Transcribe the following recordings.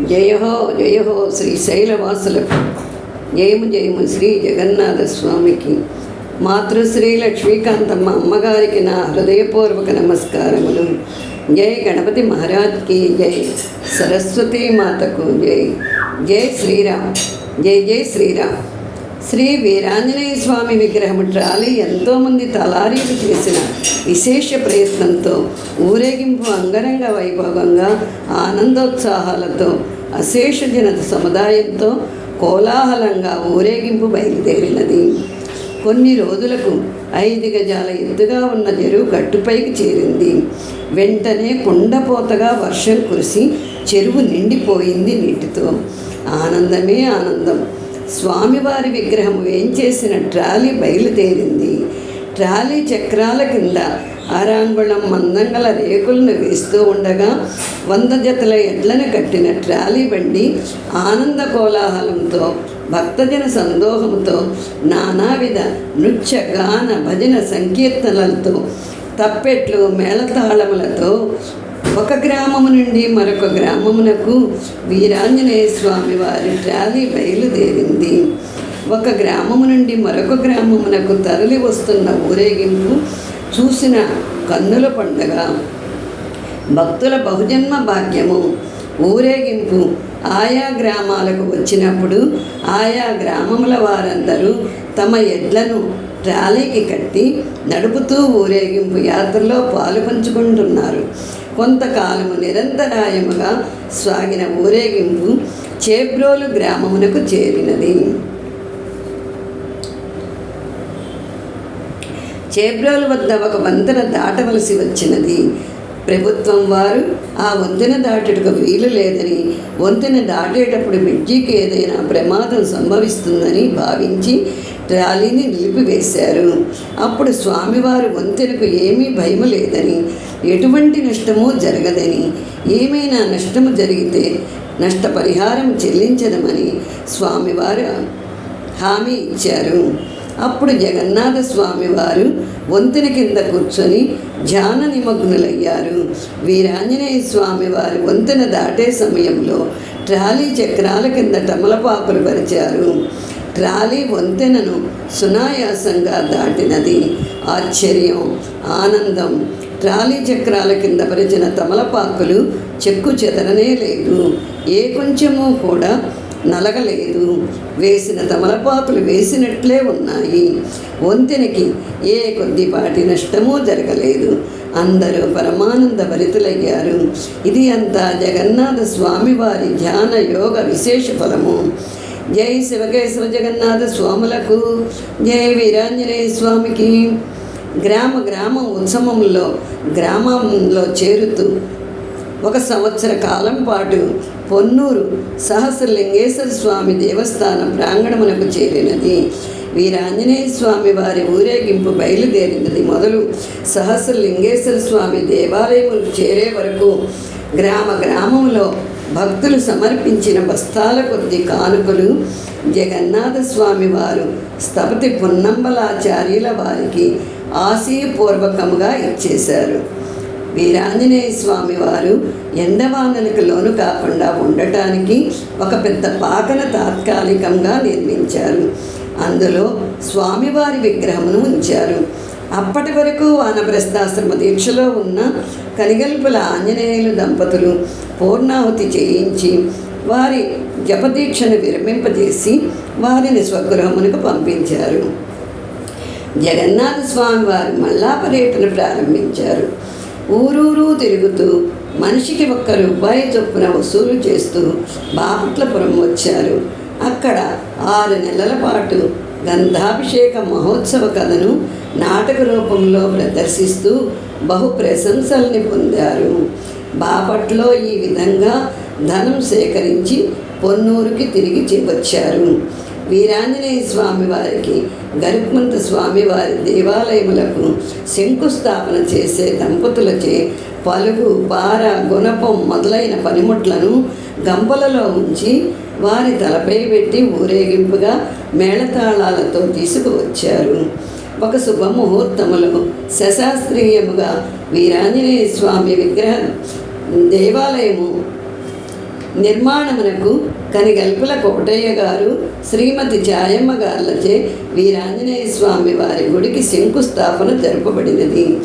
జయహో జయహో శ్రీ శైలవాసులకు. జయము జయము శ్రీ జగన్నాథ స్వామికి. మాతృశ్రీ లక్ష్మీకాంతమ్మ అమ్మగారికి నా హృదయపూర్వక నమస్కారములు. జై గణపతి మహారాజ్కి జై. సరస్వతీ మాతకు జై. జై శ్రీరామ్. జై జై శ్రీరామ్. శ్రీ వీరాంజనేయ స్వామి విగ్రహం ట్రాలీ ఎంతోమంది తలారీలు చేసిన విశేష ప్రయత్నంతో ఊరేగింపు అంగరంగ వైభవంగా ఆనందోత్సాహాలతో అశేష జనత సముదాయంతో కోలాహలంగా ఊరేగింపు బయలుదేరినది. కొన్ని రోజులకు ఐదు గజాల ఎత్తుగా ఉన్న చెరువు గట్టుపైకి చేరింది. వెంటనే కుండపోతగా వర్షం కురిసి చెరువు నిండిపోయింది నీటితో. ఆనందమే ఆనందం. స్వామివారి విగ్రహం వేంచేసిన ట్రాలీ బయలుదేరింది. ట్రాలీ చక్రాల కింద ఆరాంగుళం మందంగల రేకులను వేస్తూ ఉండగా వంద జతల ఎడ్లను కట్టిన ట్రాలీ బండి ఆనంద కోలాహలంతో భక్తజన సందోహంతో నానావిధ నృత్య గాన భజన సంకీర్తనలతో తప్పెట్లు మేళతాళములతో ఒక గ్రామము నుండి మరొక గ్రామమునకు వీరాంజనేయ స్వామి వారి ట్రాలీ బయలుదేరింది. ఒక గ్రామము నుండి మరొక గ్రామమునకు తరలి వస్తున్న ఊరేగింపు చూసిన కన్నుల పండగ. భక్తుల బహుజన్మ భాగ్యము. ఊరేగింపు ఆయా గ్రామాలకు వచ్చినప్పుడు ఆయా గ్రామముల వారందరూ తమ ఎడ్లను ట్రాలీకి కట్టి నడుపుతూ ఊరేగింపు యాత్రలో పాలు పంచుకుంటున్నారు కొంతకాలము నిరంతరాయముగా సాగిన ఊరేగింపు చేబ్రోలు గ్రామమునకు చేరినది. చేబ్రోలు వద్ద ఒక వంతెన దాటవలసి వచ్చినది. ప్రభుత్వం వారు ఆ వంతెన దాటుటకు వీలు లేదని వంతెన దాటేటప్పుడు మిడ్జీకి ఏదైనా ప్రమాదం సంభవిస్తుందని భావించి ట్రాలీని నిలిపివేశారు. అప్పుడు స్వామివారు వంతెనకు ఏమీ భయము లేదని ఎటువంటి నష్టమూ జరగదని ఏమైనా నష్టము జరిగితే నష్టపరిహారం చెల్లించదమని స్వామివారు హామీ ఇచ్చారు. అప్పుడు జగన్నాథ స్వామి వారు వంతెన కింద కూర్చొని ధ్యాన నిమగ్నులయ్యారు. వీరాంజనేయ స్వామి వారు వంతెన దాటే సమయంలో ట్రాలీ చక్రాల కింద తమలపాకులు పరిచారు. ట్రాలీ వంతెనను సునాయాసంగా దాటినది. ఆశ్చర్యం ఆనందం. ట్రాలీ చక్రాల కింద పరిచిన తమలపాకులు చెక్కు చెదరనే లేదు. ఏ కొంచెము కూడా నలగలేదు. వేసిన తమలపాకులు వేసినట్లే ఉన్నాయి. వంతెనకి ఏ కొద్దిపాటి నష్టమూ జరగలేదు. అందరూ పరమానంద భరితులయ్యారు. ఇది అంతా జగన్నాథ స్వామివారి ధ్యాన యోగ విశేష ఫలము. జై శివకేశవ జగన్నాథ స్వాములకు జై వీరాంజనేయ స్వామికి. గ్రామ గ్రామ ఉత్సవంలో గ్రామంలో చేరుతూ ఒక సంవత్సర కాలం పాటు పొన్నూరు సహస్రలింగేశ్వర స్వామి దేవస్థానం ప్రాంగణమునకు చేరినది. వీరాంజనేయ స్వామి వారి ఊరేగింపు బయలుదేరినది మొదలు సహస్రలింగేశ్వర స్వామి దేవాలయములకు చేరే వరకు గ్రామ గ్రామంలో భక్తులు సమర్పించిన బస్తాల కొద్ది కానుకలు జగన్నాథ స్వామి వారు స్థపతి పున్నంబలాచార్యుల వారికి ఆశయపూర్వకముగా ఇచ్చేశారు. వీరాంజనేయ స్వామి వారు ఎండవానలకు లోను కాకుండా ఉండటానికి ఒక పెద్ద పాకన తాత్కాలికంగా నిర్మించారు. అందులో స్వామివారి విగ్రహమును ఉంచారు. అప్పటి వరకు వానప్రస్థాశ్రమ దీక్షలో ఉన్న కనిగల్పుల ఆంజనేయులు దంపతులు పూర్ణాహుతి చేయించి వారి జపదీక్షను విరమింపజేసి వారిని స్వగృహమునకు పంపించారు. జగన్నాథ స్వామి వారు మళ్ళా పర్యటన ప్రారంభించారు. ఊరూరు తిరుగుతూ మనిషికి ఒక్క రూపాయి చొప్పున వసూలు చేస్తూ బాపట్లపురం వచ్చారు. అక్కడ ఆరు నెలల పాటు గంధాభిషేక మహోత్సవ కథను నాటక రూపంలో ప్రదర్శిస్తూ బహు ప్రశంసల్ని పొందారు. బాపట్లో ఈ విధంగా ధనం సేకరించి పొన్నూరుకి తిరిగి వచ్చారు వీరాంజనేయ స్వామి వారికి గరుత్మంత స్వామివారి దేవాలయములకు శంకుస్థాపన చేసే దంపతులచే పలుగు పార గుణపం మొదలైన పనిముట్లను గంపలలో ఉంచి వారి తలపై పెట్టి ఊరేగింపుగా మేళతాళాలతో తీసుకువచ్చారు. ఒక శుభముహూర్తములో శశాస్త్రీయముగా వీరాంజనేయ స్వామి విగ్రహ దేవాలయము నిర్మాణమునకు కనిగల్పుల కోటయ్య గారు శ్రీమతి ఛాయమ్మ గారులచే వీరాంజనేయ స్వామి వారి గుడికి శంకుస్థాపన జరపబడినది.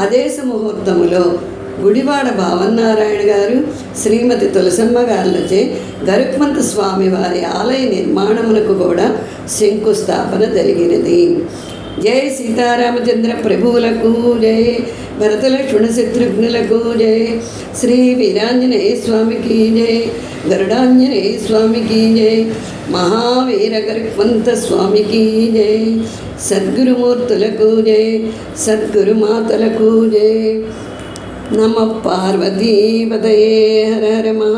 అదే ముహూర్తములో గుడివాడ భావన్నారాయణ గారు శ్రీమతి తులసమ్మ గారులచే గరుక్మంత స్వామి వారి ఆలయ నిర్మాణమునకు కూడా శంకుస్థాపన జరిగినది. జై సీతారామచంద్ర ప్రభువులకు జై భరతలక్ష్మణ శత్రుఘ్నులకు జై శ్రీ వీరాంజనేయ స్వామికి జై గరుడాంజనేయ స్వామికి జై మహావీర గరుక్మంత స్వామికి జై సద్గురుమూర్తులకు జై సద్గురుమాతలకు జై నమ పార్వతీపదయే హర హర మహా